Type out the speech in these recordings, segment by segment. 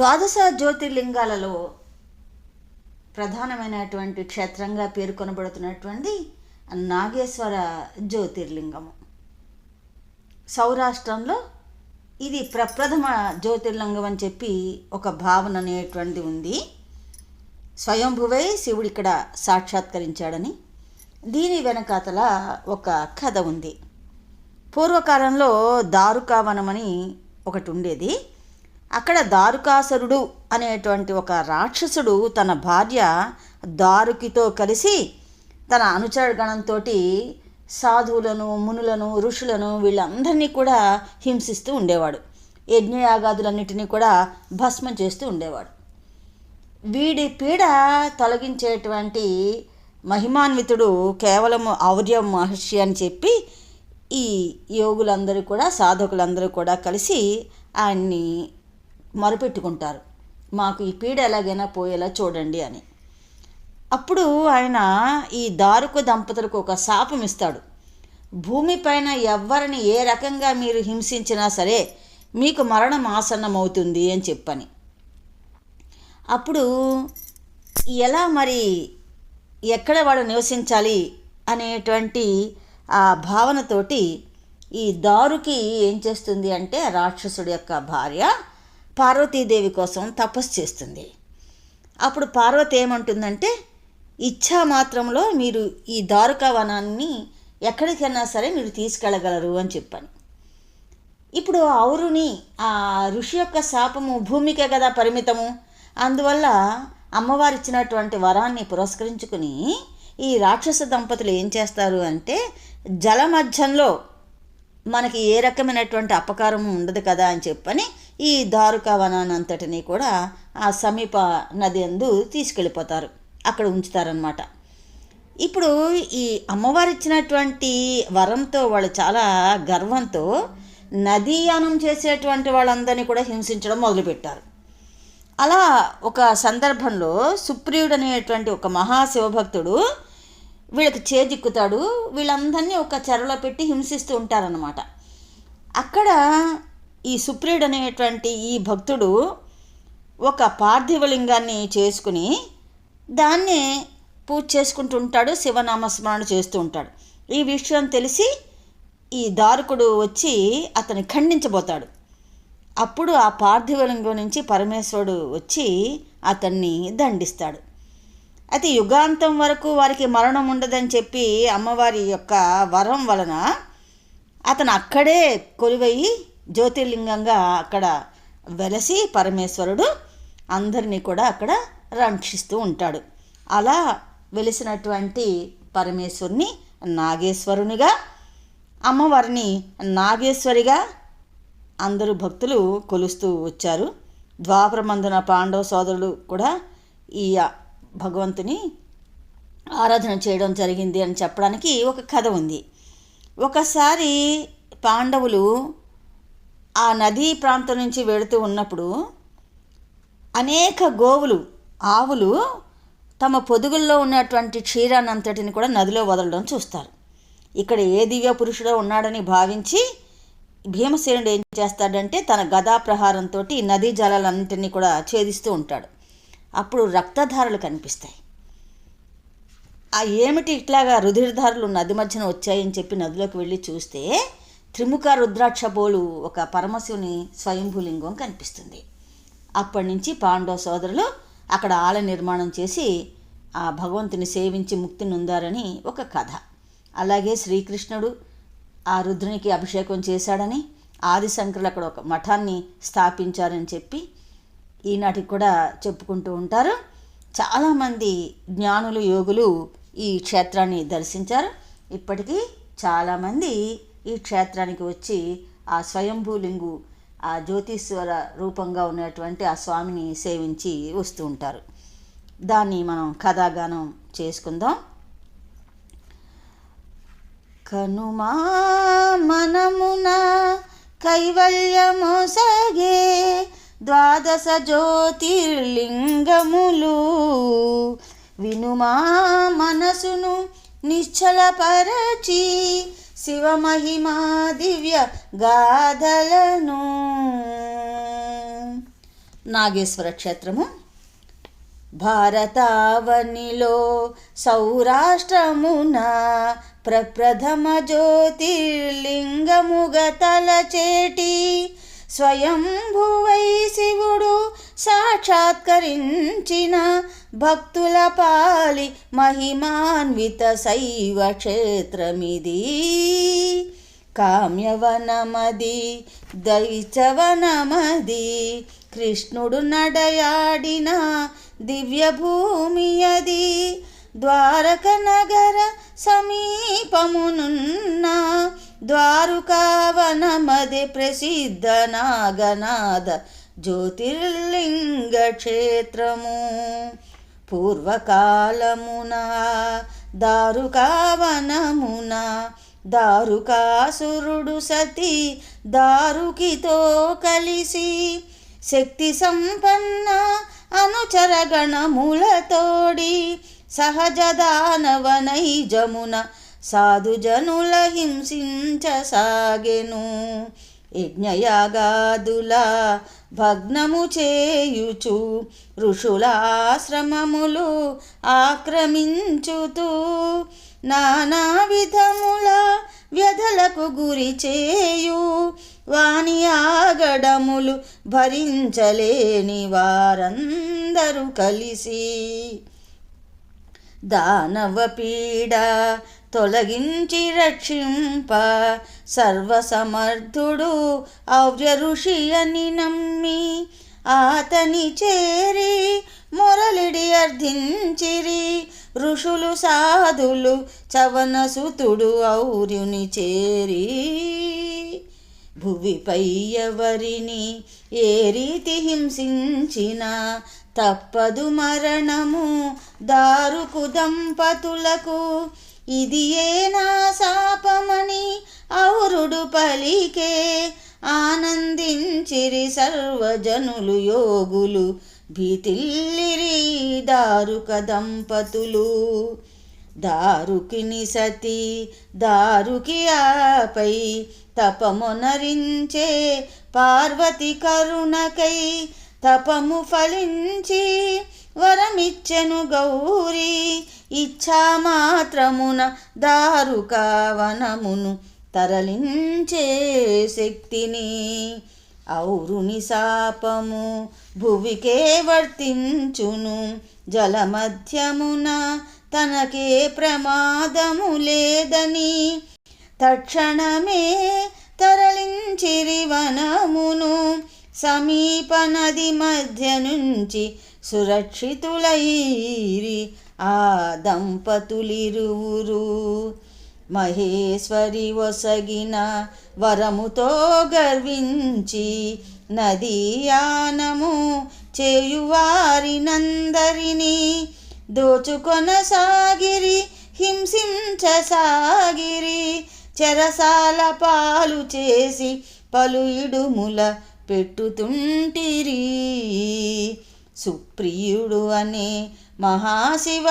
ద్వాదశ జ్యోతిర్లింగాలలో ప్రధానమైనటువంటి క్షేత్రంగా పేర్కొనబడుతున్నటువంటి నాగేశ్వర జ్యోతిర్లింగము సౌరాష్ట్రంలో ఇది ప్రప్రథమ జ్యోతిర్లింగం అని చెప్పి ఒక భావన అనేటువంటిది ఉంది. స్వయంభువై శివుడు ఇక్కడ సాక్షాత్కరించాడని దీని వెనకాతల ఒక కథ ఉంది. పూర్వకాలంలో దారుకావనమని ఒకటి ఉండేది. అక్కడ దారుకాసురుడు అనేటువంటి ఒక రాక్షసుడు తన భార్య దారుకితో కలిసి తన అనుచరగణంతో సాధువులను మునులను ఋషులను వీళ్ళందరినీ కూడా హింసిస్తూ ఉండేవాడు. యజ్ఞయాగాదులన్నిటినీ కూడా భస్మం చేస్తూ ఉండేవాడు. వీడి పీడ తొలగించేటువంటి మహిమాన్వితుడు కేవలం ఔర్య మహర్షి అని చెప్పి ఈ యోగులందరూ కూడా సాధకులందరూ కూడా కలిసి ఆయన్ని మొరపెట్టుకుంటారు. మాకు ఈ పీడ ఎలాగైనా పోయేలా చూడండి అని. అప్పుడు ఆయన ఈ దారుకు దంపతులకు ఒక శాపం ఇస్తాడు. భూమిపైన ఎవరిని ఏ రకంగా మీరు హింసించినా సరే మీకు మరణం ఆసన్నమవుతుంది అని చెప్పని. అప్పుడు ఎలా మరి ఎక్కడ వాడు నివసించాలి అనేటువంటి ఆ భావనతోటి ఈ దారుకి ఏం చేస్తుంది అంటే రాక్షసుడి యొక్క భార్య పార్వతీదేవి కోసం తపస్సు చేస్తుంది. అప్పుడు పార్వతి ఏమంటుందంటే ఇచ్చా మాత్రంలో మీరు ఈ దారుకా వనాన్ని ఎక్కడికైనా సరే మీరు తీసుకెళ్ళగలరు అని చెప్పాను. ఇప్పుడు ఔరుని ఆ ఋషి యొక్క శాపము భూమికే కదా పరిమితము. అందువల్ల అమ్మవారు ఇచ్చినటువంటి వరాన్ని పురస్కరించుకుని ఈ రాక్షస దంపతులు ఏం చేస్తారు అంటే జల మధ్యంలో మనకి ఏ రకమైనటువంటి అపకారం ఉండదు కదా అని చెప్పని ఈ దారుకా వనానంతటిని కూడా ఆ సమీప నది అందు తీసుకెళ్ళిపోతారు. అక్కడ ఉంచుతారనమాట ఇప్పుడు ఈ అమ్మవారు ఇచ్చినటువంటి వరంతో వాళ్ళు చాలా గర్వంతో నదీయానం చేసేటువంటి వాళ్ళందరినీ కూడా హింసించడం మొదలుపెట్టారు. అలా ఒక సందర్భంలో సుప్రియుడు అనేటువంటి ఒక మహాశివభక్తుడు వీళ్ళకి చేజిక్కుతాడు. వీళ్ళందరినీ ఒక చెరలో పెట్టి హింసిస్తూ ఉంటారనమాట అక్కడ ఈ సుప్రియుడు అనేటువంటి ఈ భక్తుడు ఒక పార్థివలింగాన్ని చేసుకుని దాన్నే పూజ చేసుకుంటూ ఉంటాడు శివనామస్మరణ చేస్తూ ఉంటాడు. ఈ విషయం తెలిసి ఈ దారుకుడు వచ్చి అతన్ని ఖండించబోతాడు. అప్పుడు ఆ పార్థివలింగం నుంచి పరమేశ్వరుడు వచ్చి అతన్ని దండిస్తాడు. అయితే యుగాంతం వరకు వారికి మరణం ఉండదని చెప్పి అమ్మవారి యొక్క వరం వలన అతను అక్కడే కొలువయి జ్యోతిర్లింగంగా అక్కడ వెలసి పరమేశ్వరుడు అందరినీ కూడా అక్కడ రక్షిస్తూ ఉంటాడు. అలా వెలిసినటువంటి పరమేశ్వరుని నాగేశ్వరునిగా అమ్మవారిని నాగేశ్వరిగా అందరూ భక్తులు కొలుస్తూ వచ్చారు. ద్వాపరమందున పాండవ సోదరులు కూడా ఈ భగవంతుని ఆరాధన చేయడం జరిగింది అని చెప్పడానికి ఒక కథ ఉంది. ఒకసారి పాండవులు ఆ నదీ ప్రాంతం నుంచి వెళుతూ ఉన్నప్పుడు అనేక గోవులు ఆవులు తమ పొదుగుల్లో ఉన్నటువంటి క్షీరాన్నంతటిని కూడా నదిలో వదలడం చూస్తారు. ఇక్కడ ఏ దివ్య పురుషుడో ఉన్నాడని భావించి భీమసేనుడు ఏం చేస్తాడంటే తన గదా ప్రహారంతో నదీ జలాలన్నింటినీ కూడా ఛేదిస్తూ ఉంటాడు. అప్పుడు రక్తధారలు కనిపిస్తాయి. ఆ ఏమిటి ఇట్లాగా రుధిరధారలు నది మధ్యన వచ్చాయని చెప్పి నదిలోకి వెళ్ళి చూస్తే త్రిముఖ రుద్రాక్ష బోలు ఒక పరమశివుని స్వయంభూలింగం కనిపిస్తుంది. అప్పటి నుంచి పాండవ సోదరులు అక్కడ ఆలయ నిర్మాణం చేసి ఆ భగవంతుని సేవించి ముక్తి నొందారని ఒక కథ. అలాగే శ్రీకృష్ణుడు ఆ రుద్రునికి అభిషేకం చేశాడని ఆదిశంకరులు అక్కడ ఒక మఠాన్ని స్థాపించారని చెప్పి ఈనాటికి కూడా చెప్పుకుంటూ ఉంటారు. చాలామంది జ్ఞానులు యోగులు ఈ క్షేత్రాన్ని దర్శించారు. ఇప్పటికీ చాలామంది ఈ క్షేత్రానికి వచ్చి ఆ స్వయంభూలింగు ఆ జ్యోతిశ్వర రూపంగా ఉన్నటువంటి ఆ స్వామిని సేవించి వస్తూ ఉంటారు. దాన్ని మనం కథాగానం చేసుకుందాం. కనుమా మనమున కైవల్యమొసగే ద్వాదశ జ్యోతిర్లింగములు. వినుమా మనసును నిశ్చలపరచి శివమహిమా దివ్య గాథలను. నాగేశ్వర క్షేత్రము. భారతావనిలో సౌరాష్ట్రమున ప్రప్రథమ జ్యోతిర్లింగముగ తలచేటి స్వయంభువై శివుడు సాక్షాత్కరించిన భక్తుల పాలి మహిమాన్విత శైవ క్షేత్రమిది. కామ్యవనమది దైచవనమది కృష్ణుడు నడయాడిన దివ్యభూమి అది ద్వారక నగర సమీపమునున్న ద్వారుకావనమది ప్రసిద్ధ నాగనాథ జ్యోతిర్లింగ క్షేత్రము. పూర్వకాలమున దారుకావనమున దారుకాసురుడు సతి దారుకితో కలిసి శక్తి సంపన్న అనుచరగణములతోడి సహజ దానవనై జమున సాధుజనుల హింసించసాగెను యజ్ఞయాగాదుల భగ్నము చేయుచు ఋషులాశ్రమములు ఆక్రమించుతూ నానా విధముల వ్యధలకు గురి చేయు వాణి ఆగడములు భరించలేని వారందరూ కలిసి దానవ పీడ తొలగించి రక్షింప సర్వసమర్థుడు ఔర్య ఋషి అని నమ్మి ఆతని చేరి మురళిడి అర్థించిరి ఋషులు సాధులు చవనసుతుడు ఔర్యుని చేరి. భువిపై ఎవరిని ఏ రీతి హింసించిన తప్పదు మరణము దారుకు దంపతులకు ఇది ఏ నా శాపమని ఔరుడు పలికే? ఆనందించిరి సర్వజనులు యోగులు భీతిల్లిరి దారుక దంపతులు దారుకిని సతి దారుకి ఆపై తపమునరించే పార్వతి కరుణకై తపము ఫలించి వరమిచ్చెను గౌరీ. ఇచ్ఛా మాత్రమున దారుకావనమును తరలించే శక్తిని. ఔరుని శాపము భువికే వర్తించును. జలమధ్యమున తనకే ప్రమాదము లేదని తక్షణమే తరలించిరి వనమును సమీప నది మధ్య నుంచి సురక్షితులైరి ఆ దంపతులిరువురు మహేశ్వరి ఒసగిన వరముతో గర్వించి నదీయానము చేయువారినందరినీ దోచుకొనసాగిరి హింసించసాగిరి చెరసాల పాలు చేసి పలు ఇడుముల పెట్టుతుంటిరి. సుప్రియుడు అనే మహాశివభక్తుడు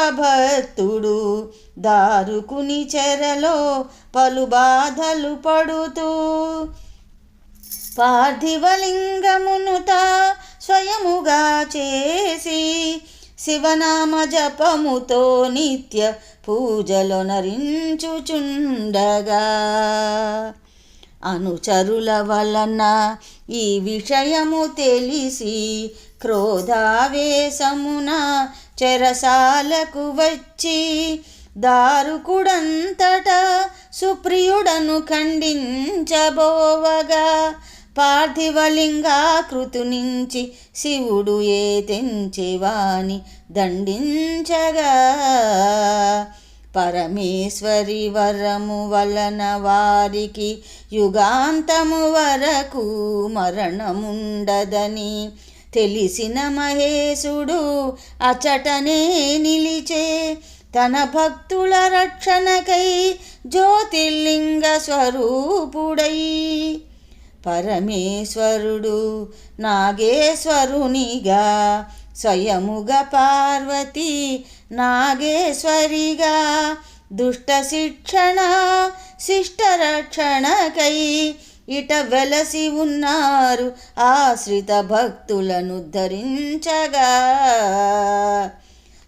దారుకుని చెరలో పలు బాధలు పడుతూ పార్థివలింగమును తా స్వయముగా చేసి శివనామ జపముతో నిత్య పూజలు నరించుచుండగా. అనుచరుల వలన ఈ విషయము తెలిసి క్రోధావేశమున చెరసాలకు వచ్చి దారుకుడంతట సుప్రియుడను ఖండించబోవగా. పార్థివలింగాకృతు నుంచి శివుడు ఏ తెంచెవాని దండించగా. పరమేశ్వరి వరము వలన వారికి యుగాంతము వరకు మరణముండదని తెలిసిన మహేశుడు అచటనే నిలిచే తన భక్తుల రక్షణకై జ్యోతిర్లింగ స్వరూపుడై పరమేశ్వరుడు నాగేశ్వరునిగా స్వయముగ పార్వతి నాగేశ్వరిగా దుష్ట శిక్షణ శిష్ట రక్షణకై ఇట వెలసి ఉన్నారు ఆశ్రిత భక్తులను ధరించగా.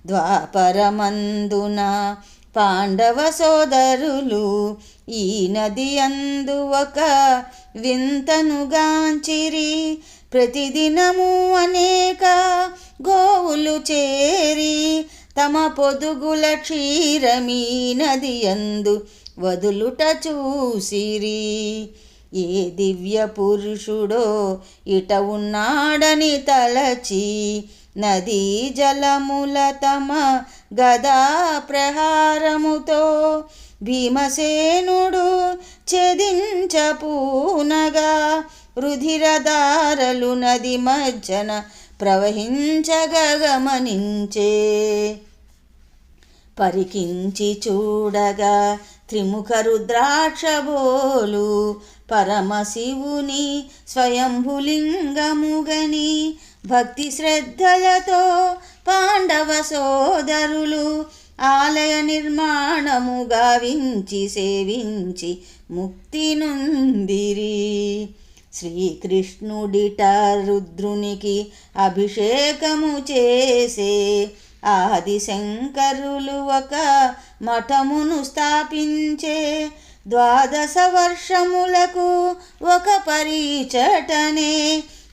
ద్వాపరమందున పాండవ సోదరులు ఈ నది అందు ఒక వింతనుగాంచిరి ప్రతిదినము అనేక గోవులు చేరి తమ పొదుగుల క్షీరమీ నది అందు వదులుట చూసిరి. ఏ దివ్య పురుషుడో ఇట ఉన్నాడని తలచి నదీ జలముల తమ గదా ప్రహారముతో భీమసేనుడు చెదించపూనగా రుధిరదారలు నది మజ్జన ప్రవహించగమనించే పరికించి చూడగా త్రిముఖ రుద్రాక్షబోలు పరమశివుని స్వయంభులింగముగని భక్తి శ్రద్ధలతో పాండవ సోదరులు ఆలయ నిర్మాణము గావించి సేవించి ముక్తి నుందిరి. శ్రీకృష్ణుడిట రుద్రునికి అభిషేకము చేసే ఆది శంకరులు ఒక మఠమును స్థాపించే ద్వాదశ వర్షములకు ఒక పరీచటనే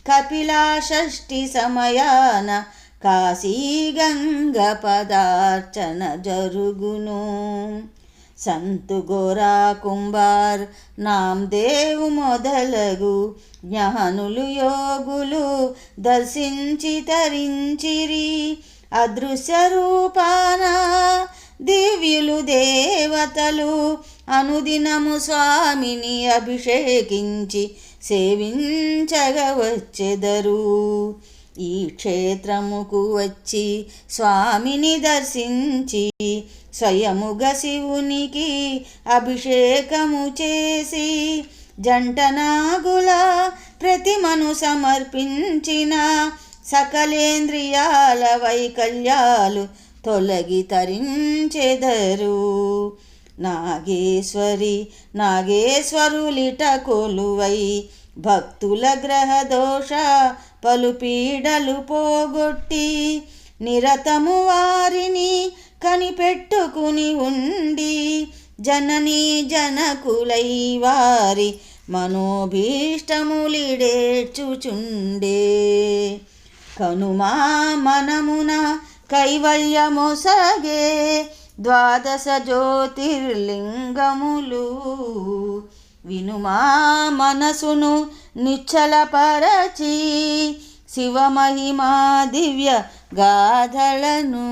కపిలాషష్ఠి సమయాన కాశీ గంగ పదార్చన జరుగును సంతు గోరా కుంభార్ నామదేవ్ మొదలగు జ్ఞానులు యోగులు దర్శించి తరించిరి. అదృశ్య రూపాన దివ్యులు దేవతలు అనుదినము స్వామిని అభిషేకించి సేవించగవచ్చెదరు. ఈ క్షేత్రముకు వచ్చి స్వామిని దర్శించి స్వయముగ శివునికి అభిషేకము చేసి జంటనాగుల ప్రతిమను సమర్పించిన సకలేంద్రియాల వైకల్యాలు తొలగి తరించెదరు. నాగేశ్వరి నాగేశ్వరులిట కొలువై. భక్తుల గ్రహ దోష పలుపీడలు పోగొట్టి నిరతము వారిని కనిపెట్టుకుని ఉండి జననీ జనకులై వారి మనోభీష్టములిడేర్చుచుండే కనుమా మనమున కైవల్యమొసగే ద్వాదశ జ్యోతిర్లింగములు వినుమా మనసును నిచ్చలపరచి శివమహిమా దివ్య గాథలను.